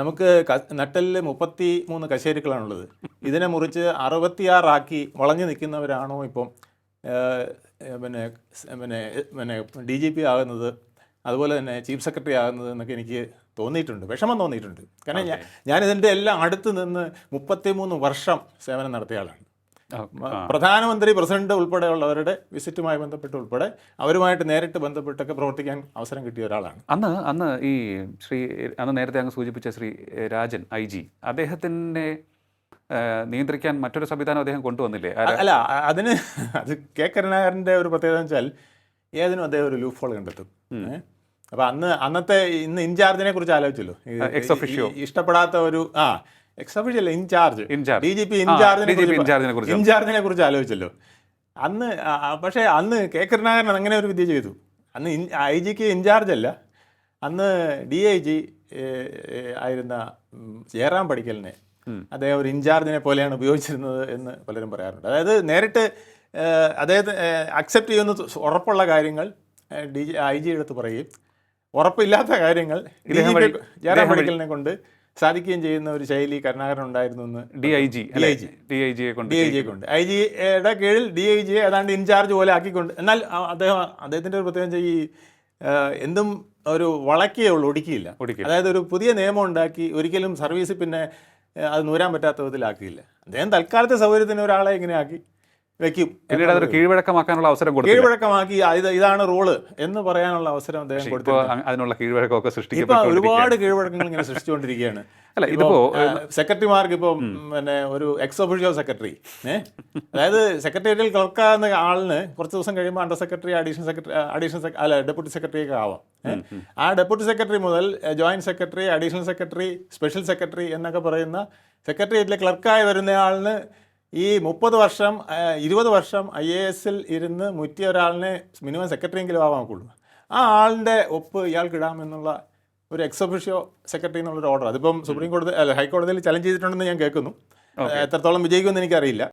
നമുക്ക് നട്ടെല്ലിൽ മുപ്പത്തി മൂന്ന് കശേരുക്കളാണുള്ളത്. ഇതിനെ മുറിച്ച് അറുപത്തിയാറാക്കി വളഞ്ഞു നിൽക്കുന്നവരാണോ ഇപ്പം പിന്നെ പിന്നെ പിന്നെ ഡി ജി പി ആകുന്നത് അതുപോലെ തന്നെ ചീഫ് സെക്രട്ടറി ആകുന്നത് എന്നൊക്കെ എനിക്ക് തോന്നിയിട്ടുണ്ട്. വിഷമം തോന്നിയിട്ടുണ്ട്. കാരണം ഞാൻ ഞാനിതിന്റെ എല്ലാം അടുത്ത് നിന്ന് മുപ്പത്തിമൂന്ന് വർഷം സേവനം നടത്തിയ ആളാണ്. പ്രധാനമന്ത്രി പ്രസിഡന്റ് ഉൾപ്പെടെയുള്ളവരുടെ വിസിറ്റുമായി ബന്ധപ്പെട്ട് ഉൾപ്പെടെ അവരുമായിട്ട് നേരിട്ട് ബന്ധപ്പെട്ടൊക്കെ പ്രവർത്തിക്കാൻ അവസരം കിട്ടിയ ഒരാളാണ്. അന്ന് അന്ന് ഈ ശ്രീ അന്ന് നേരത്തെ അങ്ങ് സൂചിപ്പിച്ച ശ്രീ രാജൻ ഐ ജി അദ്ദേഹത്തിനെ നിയന്ത്രിക്കാൻ മറ്റൊരു സംവിധാനം അദ്ദേഹം കൊണ്ടുവന്നില്ലേ? അല്ല അതിന് അത് കെ കരുണാകരന്റെ ഒരു പ്രത്യേകത വെച്ചാൽ ഏതിനും അദ്ദേഹം ഒരു ലൂഫോൾ കണ്ടെത്തും? അപ്പൊ അന്ന് അന്നത്തെ ഇന്ന് ഇൻചാർജിനെ കുറിച്ച് ആലോചിച്ചല്ലോ. ഇഷ്ടപ്പെടാത്ത ഒരു ആ എക്സ് ഒഫീഷ്യോ അല്ല? Incharge incharge. D G P ഇൻചാർജിനെ കുറിച്ച് ഇൻചാർജിനെ കുറിച്ച്. ആലോചിച്ചല്ലോ. അന്ന് പക്ഷേ അന്ന് കെ കരുണാകരൻ അങ്ങനെ ഒരു വിദ്യ ചെയ്തു. അന്ന് ഐ ജിക്ക് ഇൻചാർജ് അല്ല. അന്ന് ഡി ഐ ജി ആയിരുന്ന ജയറാം പഠിക്കലിനെ അദ്ദേഹം ഒരു ഇൻചാർജിനെ പോലെയാണ് ഉപയോഗിച്ചിരുന്നത് എന്ന് പലരും പറയാറുണ്ട്. അതായത് നേരിട്ട് അദ്ദേഹത്തെ അക്സെപ്റ്റ് ചെയ്യുന്ന ഉറപ്പുള്ള കാര്യങ്ങൾ ഡി ജി ഐ ജി എടുത്ത് പറയുകയും ഉറപ്പില്ലാത്ത കാര്യങ്ങൾ ജയറാം പഠിക്കലിനെ കൊണ്ട് സാധിക്കുകയും ചെയ്യുന്ന ഒരു ശൈലി കരുണാകരൻ ഉണ്ടായിരുന്നു എന്ന് D I G DIG. D I ജിയെ കൊണ്ട് ഡി ഐ ജിയെ കൊണ്ട്. ഐ ജിയുടെ കീഴിൽ ഡി ഐ ജിയെ ഏതാണ്ട് ഇൻചാർജ് പോലെ ആക്കിക്കൊണ്ട്. എന്നാൽ അദ്ദേഹം അദ്ദേഹത്തിന്റെ ഒരു പ്രത്യേകം ഈ എന്തും ഒരു വളക്കേ ഉള്ളൂ ഒടുക്കിയില്ല. അതായത് ഒരു പുതിയ നിയമം ഉണ്ടാക്കി ഒരിക്കലും സർവീസ് പിന്നെ അത് നൂരാൻ പറ്റാത്ത വിധത്തിലാക്കിയില്ല. അദ്ദേഹം തൽക്കാലത്തെ സൗകര്യത്തിന് ഒരാളെ ഇങ്ങനെ ആക്കി. വെക്കും. പിന്നീട് അതൊരു കീഴ്വഴക്കമാക്കാനുള്ള അവസരം കൊടുക്കും കീഴ്വഴക്കമാക്കി ഇത് ഇതാണ് റോൾ എന്ന് പറയാനുള്ള അവസരം അദ്ദേഹം കൊടുത്തു അതിനുള്ള കീഴ്വഴക്കമൊക്കെ ഇപ്പൊ സൃഷ്ടിക്കപ്പെട്ടു ഒരുപാട് കീഴ്വഴക്കങ്ങൾ ഇങ്ങനെ സൃഷ്ടിച്ചുകൊണ്ടിരിക്കുകയാണ്. അല്ല, ഇതിപ്പോ, സെക്രട്ടറിമാർക്ക് ഇപ്പം പിന്നെ ഒരു എക്സ് ഒഫീഷ്യൽ സെക്രട്ടറി ഏഹ് അതായത് സെക്രട്ടേറിയറ്റിൽ ക്ലർക്കാകുന്ന ആളിന് കുറച്ച് ദിവസം കഴിയുമ്പോൾ under secretary additional secretary additional അല്ല ഡെപ്യൂട്ടി സെക്രട്ടറി ഒക്കെ ആവാം ആ ഡെപ്യൂട്ടി സെക്രട്ടറി മുതൽ joint secretary additional secretary special secretary എന്നൊക്കെ പറയുന്ന സെക്രട്ടേറിയറ്റിലെ ക്ലർക്കായി വരുന്ന ആളിന് ഈ മുപ്പത് വർഷം ഇരുപത് വർഷം ഐ എ എസിൽ ഇരുന്ന് മുറ്റിയ ഒരാളിനെ മിനിമം സെക്രട്ടറിയെങ്കിലും ആവാൻ ഒക്കുള്ളൂ ആ ആളിന്റെ ഒപ്പ് ഇയാൾക്ക് ഇടാമെന്നുള്ള ഒരു എക്സ് ഒഫീഷ്യോ സെക്രട്ടറി എന്നുള്ളൊരു ഓർഡർ അതിപ്പം സുപ്രീം കോടതി അല്ല ഹൈക്കോടതിയിൽ ചലഞ്ച് ചെയ്തിട്ടുണ്ടെന്ന് ഞാൻ കേൾക്കുന്നു. എത്രത്തോളം വിജയിക്കുമെന്ന് എനിക്കറിയില്ല.